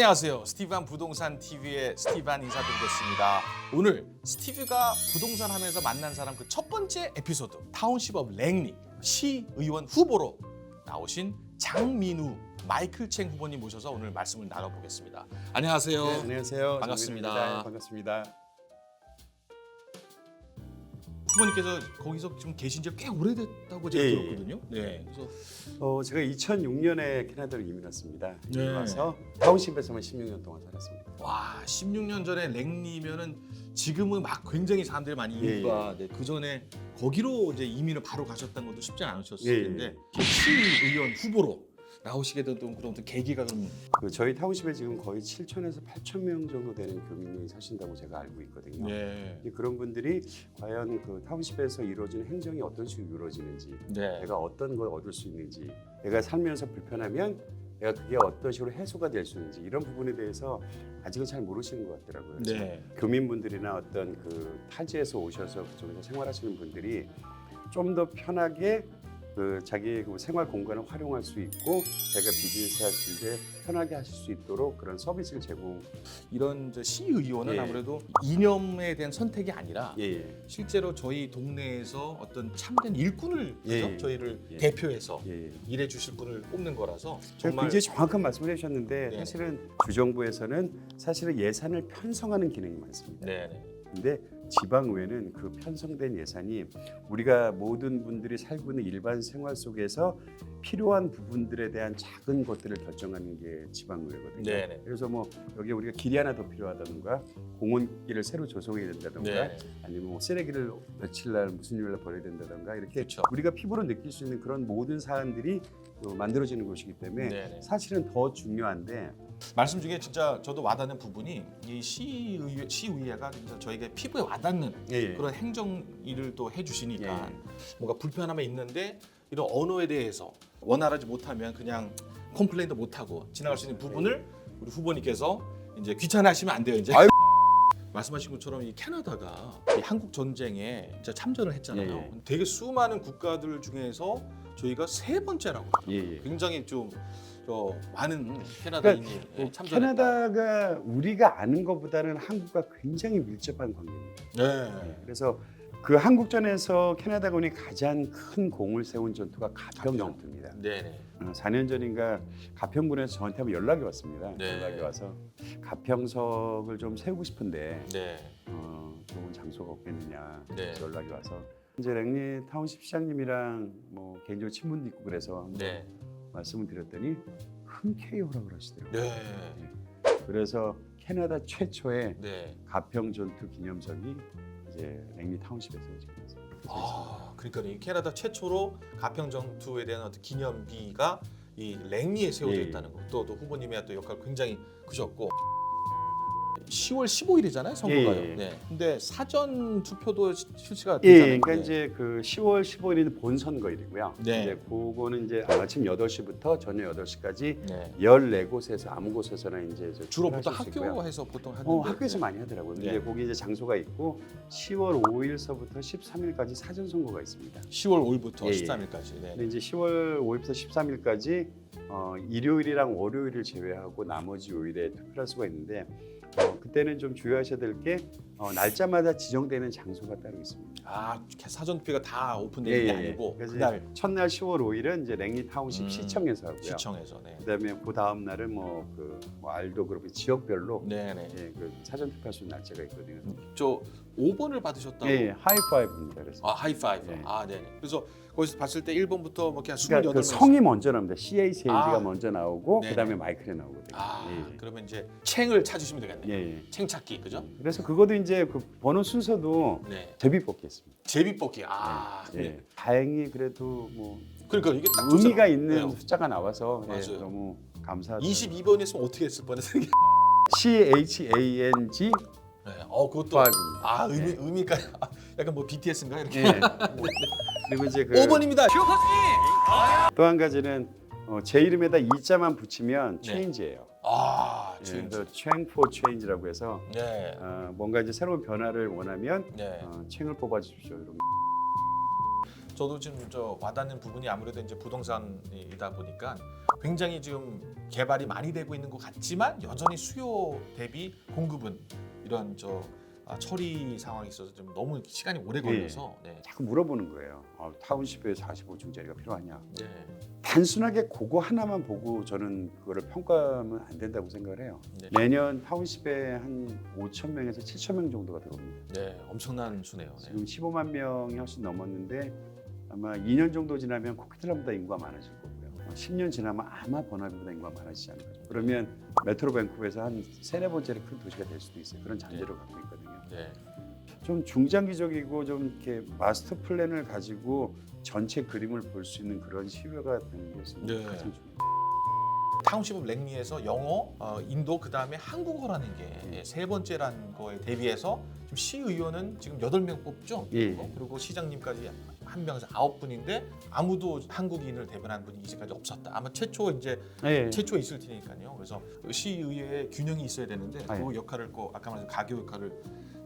안녕하세요. 스티브한 부동산 TV의 스티브한 인사드리겠습니다. 오늘 스티브가 부동산 하면서 만난 사람 그 첫 번째 에피소드 타운십 업 랭리 시의원 후보로 나오신 장민우 마이클 챙 후보님 모셔서 오늘 말씀을 나눠보겠습니다. 안녕하세요. 네, 안녕하세요. 반갑습니다. 장민호입니다. 반갑습니다. 후보님께서 거기서 지금 계신 지 꽤 오래됐다고 제가 예, 예. 들었거든요. 네. 그래서 어, 제가 2006년에 캐나다로 이민 왔습니다. 이민 네. 와서 타운십에서만 16년 동안 살았습니다. 와 16년 전에 랭리면은 지금은 막 굉장히 사람들이 많이 예, 이민가 네, 그 전에 거기로 이제 이민을 바로 가셨다는 것도 쉽지 않으셨을 예, 예. 텐데 시의원 후보로 나오시게 된 그런 어떤 계기가 그럼 그 저희 타운십에 지금 거의 7천에서 8천 명 정도 되는 교민들이 사신다고 제가 알고 있거든요. 네. 이제 그런 분들이 과연 그 타운십에서 이루어지는 행정이 어떤 식으로 이루어지는지, 네. 내가 어떤 걸 얻을 수 있는지, 내가 살면서 불편하면 내가 그게 어떤 식으로 해소가 될 수 있는지 이런 부분에 대해서 아직은 잘 모르시는 것 같더라고요. 그래서 네. 교민분들이나 어떤 그 타지에서 오셔서 그쪽에서 생활하시는 분들이 좀 더 편하게 그 자기의 그 생활 공간을 활용할 수 있고 자기가 비즈니스 하실 때 편하게 하실 수 있도록 그런 서비스를 제공. 이런 이제 시의원은 예. 아무래도 이념에 대한 선택이 아니라 예, 예. 실제로 저희 동네에서 어떤 참된 일꾼을 예, 그죠? 예. 저희를 예. 대표해서 예. 일해 주실 분을 뽑는 거라서 정말 정말 굉장히 정확한 말씀을 해주셨는데 네. 사실은 주정부에서는 사실은 예산을 편성하는 기능이 많습니다. 네. 네. 근데 지방의회는 그 편성된 예산이 우리가 모든 분들이 살고 있는 일반 생활 속에서 필요한 부분들에 대한 작은 것들을 결정하는 게 지방의회거든요. 네. 그래서 뭐 여기 우리가 길이 하나 더 필요하다든가 공원길을 새로 조성해야 된다든가 네. 아니면 뭐 쓰레기를 며칠 날 무슨 요일날 버려야 된다든가 이렇게 그렇죠. 우리가 피부로 느낄 수 있는 그런 모든 사안들이 또 만들어지는 곳이기 때문에 네. 사실은 더 중요한데 말씀 중에 진짜 저도 와닿는 부분이 이 시의회, 시의회가 진짜 저에게 피부에 와닿는 예, 그런 행정 일을 또 해주시니까 예. 뭔가 불편함이 있는데 이런 언어에 대해서 원활하지 못하면 그냥 컴플레인도 못하고 지나갈 수 있는 부분을 우리 후보님께서 이제 귀찮아하시면 안 돼요 이제. 아유. 말씀하신 것처럼 이 캐나다가 이 한국 전쟁에 진짜 참전을 했잖아요. 예, 예. 되게 수많은 국가들 중에서 저희가 세 번째라고 예, 예. 굉장히 좀저 많은 캐나다인이 뭐 예, 참전했다. 캐나다가 우리가 아는 것보다는 한국과 굉장히 밀접한 관계입니다. 네. 그래서 그 한국전에서 캐나다군이 가장 큰 공을 세운 전투가 가평 가평. 전투입니다. 네 네. 어, 4년 전인가 가평군에서 저한테 한번 연락이 왔습니다. 네. 연락이 와서 가평석을 좀 세우고 싶은데 네. 어, 좋은 장소가 없겠느냐 네. 연락이 와서 이제 랭리 타운십 시장님이랑 뭐 개인적으로 친분도 있고 그래서 한번 네. 말씀을 드렸더니 흔쾌히 허락을 하시더라고요. 네. 그래서 캐나다 최초의 네. 가평 전투 기념석이 이제 랭리 타운십에서 지금 아, 그러니까 이 캐나다 최초로 가평 전투에 대한 어떤 기념비가 이 랭리에 세워졌다는 거. 또, 또 후보님의 또 역할 굉장히 크셨고 10월 15일이잖아요 선거가요. 예, 예. 네. 근데 사전 투표도 시- 실시가 예, 되잖아요. 그러니까 네. 이제 그 10월 15일은 본 선거일이고요. 네. 이제 그거는 이제 아침 8시부터 저녁 8시까지 네. 14곳에서 아무 곳에서나 이제 저 주로 보통 투표하실 수 있고요. 학교에서 보통 하는데 어, 학교에서 많이 하더라고요. 네. 근데 거기 이제 장소가 있고 10월 5일서부터 13일까지 사전 선거가 있습니다. 10월 5일부터 예, 예. 13일까지. 네. 근데 이제 10월 5일부터 13일까지 어, 일요일이랑 월요일을 제외하고 나머지 요일에 투표할 수가 있는데 어, 그때는 좀 주의하셔야 될게 어, 날짜마다 지정되는 장소가 따로 있습니다. 아 사전 투표가 다 오픈되는 게 아니고 그래서 그날 이제 첫날 10월 5일은 이제 랭리 타운십 음, 시청에서 하고요. 시청에서. 네. 그다음에 그 다음 날은 뭐그 뭐 알도 그룹 지역별로 네네. 예, 그 사전 투표할 수 있는 날짜가 있거든요. 저 5번을 받으셨다고. 예, 예, 하이파이브입니다. 그래서 아 하이파이브. 예. 아 네네. 그래서 거기서 봤을 때 1번부터 뭐 그냥 28명. 그러니까 그 성이 먼저 나옵니다. CHAG가 아. 먼저 나오고 네네. 그다음에 마이클이 나오거든요. 아 예, 그러면 이제 챙을 찾으시면 되겠네요. 예, 예. 챙 찾기 그죠? 그래서 그것도 이제 그 번호 순서도 네. 제비 뽑기했습니다. 제비뽑기. 아 예. 네. 다행히 그래도 뭐 그러니까 이게 딱 의미가 좋잖아요. 있는 네. 숫자가 나와서 예, 맞아요. 너무 감사하죠. 22번 했으면 어떻게 했을 뻔했어요. C H A N G 네. 어 그것도 5입니다. 아 의미 의미가 약간 뭐 BTS인가 이렇게. 예. 그리고 이제 그 5번입니다. 또 한 가지는 어, 제 이름에다 이자만 붙이면 네. 체인지예요. 아 예, 지금. 그래서 챙포 체인지라고 해서 네. 어, 뭔가 이제 새로운 변화를 원하면 네. 어, 챙을 뽑아 주십시오. 이런 저도 지금 저 와닿는 부분이 아무래도 이제 부동산이다 보니까 굉장히 지금 개발이 많이 되고 있는 것 같지만 여전히 수요 대비 공급은 이런 저 아, 처리 상황이 있어서 좀 너무 시간이 오래 걸려서 네. 자꾸 물어보는 거예요. 어, 타운십에 45층짜리가 필요하냐? 네. 단순하게 그거 하나만 보고 저는 그거를 평가하면 안 된다고 생각을 해요. 네. 내년 타운십에 한 5천 명에서 7천 명 정도가 들어옵니다. 네, 엄청난 수네요. 네. 지금 15만 명이 훨씬 넘었는데 아마 2년 정도 지나면 코키틀라보다 인구가 많아질 거고요. 10년 지나면 아마 버나비보다 인구가 많아지지 않을까. 그러면 메트로 밴쿠버에서 한 세네 번째로 큰 도시가 될 수도 있어요. 그런 잔재를 갖고 있거든요. 네. 좀 중장기적이고 좀 이렇게 마스터 플랜을 가지고 전체 그림을 볼 수 있는 그런 시회가 되는 것은 네. 가장 중요해요. 타운십 오브 랭리에서 영어, 어, 인도 그다음에 한국어라는 게 음. 세 번째라는 거에 대비해서 지금 시의원은 지금 여덟 명 뽑죠. 예. 그리고, 그리고 시장님까지 한 명에서 아홉 분인데 아무도 한국인을 대변한 분이 이제까지 없었다. 아마 최초 이제 네. 최초 있을 테니까요. 그래서 시의회의 균형이 있어야 되는데 아, 예. 그 역할을 꼭 아까 말한 가교 역할을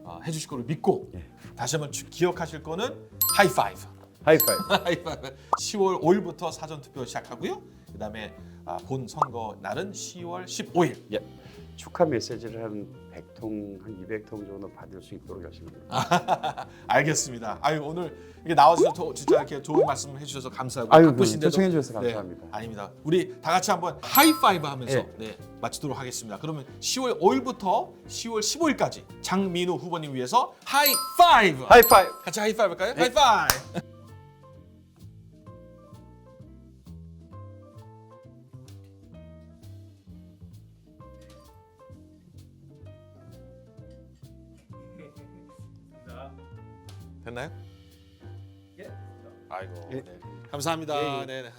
어, 해주실 거를 믿고 예. 다시 한번 주- 기억하실 거는 하이파이브. 하이파이브. 하이파이브. 10월 5일부터 사전 투표 시작하고요. 그다음에 아, 본 선거 날은 10월 15일. 축하 메시지를 한 100통, 한 200통 정도 받을 수 있도록 열심히 아, 알겠습니다. 아유 오늘 이게 나와주셔서 더- 진짜 이렇게 좋은 말씀 해주셔서 감사하고 아유, 바쁘신데도 초청해 주셔서 네, 감사합니다. 아닙니다. 우리 다 같이 한번 하이파이브 하면서 예. 네, 마치도록 하겠습니다. 그러면 10월 5일부터 10월 15일까지 장민우 후보님 위해서 하이파이브. 하이파이브. 같이 하이파이브 할까요? 네. 하이파이브. 됐나요? 예. 아이고. 예. 네. 감사합니다. 예, 예. 네, 네.